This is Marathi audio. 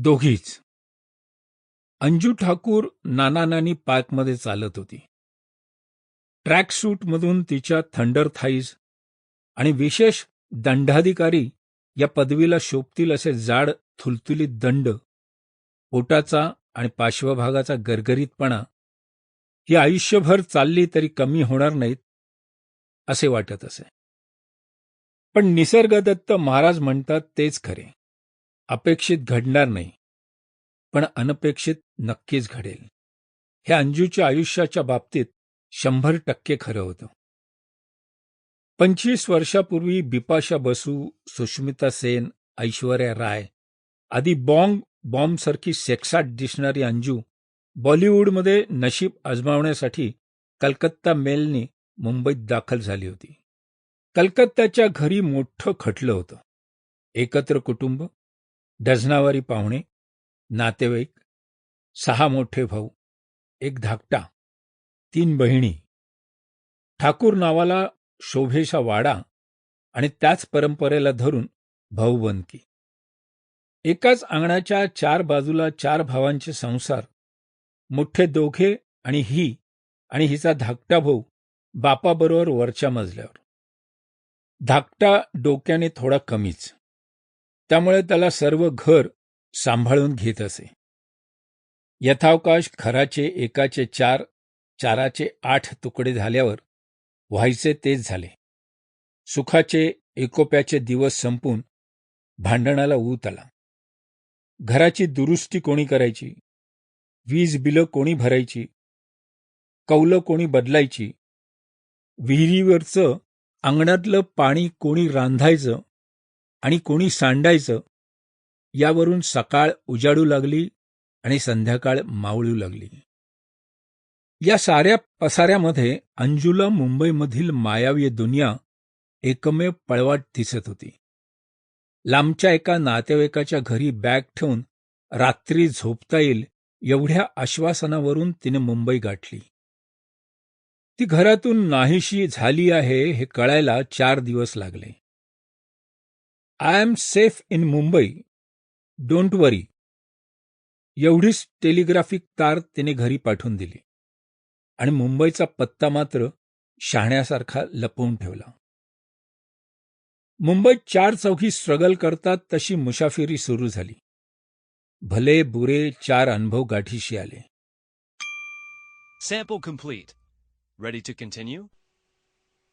दोघीच. अंजू ठाकूर नाना नानी पार्कमध्ये चालत होती. ट्रॅक सूटमधून तिच्या थंडर थाईज आणि विशेष दंडाधिकारी या पदवीला शोभतील असे जाड थुलथुलीत दंड पोटाचा आणि पार्श्वभागाचा गरगरीतपणा ही आयुष्यभर चालली तरी कमी होणार नाहीत असे वाटत असे. पण निसर्गदत्त महाराज म्हणतात तेच खरे. अपेक्षित घडणार नाही. पण अनपेक्षित नक्कीच घडेल. हे अंजूच्या आयुष्याच्या बाबतीत शंभर टक्के खरं होतं. पंचवीस वर्षापूर्वी बिपाशा बसू सुष्मिता सेन ऐश्वर्या राय आदी बॉम्ब बॉम्बसारखी सेक्साट दिसणारी अंजू बॉलिवूडमध्ये नशीब आजमावण्यासाठी कलकत्ता मेलनी मुंबईत दाखल झाली होती. कलकत्त्याच्या घरी मोठं खटलं होतं. एकत्र कुटुंब डझनावारी पाहुणे नातेवाईक सहा मोठे भाऊ एक धाकटा तीन बहिणी. ठाकूर नावाला शोभेचा वाडा आणि त्याच परंपरेला धरून भाऊबंदकी एकाच अंगणाच्या चार बाजूला चार भावांचे संसार मोठे दोघे आणि ही आणि हिचा धाकटा भाऊ बापाबरोबर वरच्या मजल्यावर. धाकटा डोक्याने थोडा कमीच. त्यामुळे त्याला सर्व घर सांभाळून घेत असे. यथावकाश खराचे एकाचे चार चाराचे आठ तुकडे झाल्यावर व्हायचे तेच झाले. सुखाचे एकोप्याचे दिवस संपून भांडणाला ऊत आला. घराची दुरुस्ती कोणी करायची? वीज बिलं कोणी भरायची? कौलं कोणी बदलायची? विहिरीवरचं अंगणातलं पाणी कोणी रांधायचं? आणि कोणी सांडायचं? यावरून सकाळ उजाडू लागली आणि संध्याकाळ मावळू लागली. या साऱ्या पसाऱ्यामध्ये अंजुला मुंबईमधील मायावी दुनिया एकमेव पळवाट दिसत होती. लांबच्या एका नातेवाईकाच्या घरी बॅग ठेवून रात्री झोपता येईल एवढ्या आश्वासनावरून तिने मुंबई गाठली. ती घरातून नाहीशी झाली आहे हे कळायला चार दिवस लागले. I am safe in Mumbai don't worry एवढीच टेलिग्राफिक तार तिने घरी पाठवून दिली. आणि मुंबईचा पत्ता मात्र शहाण्यासारखा लपवून ठेवला. मुंबईत चार चौघी स्ट्रगल करतात तशी मुसाफिरी सुरू झाली. भले बुरे चार अनुभव गाठीशी आले. Sample complete. Ready to continue?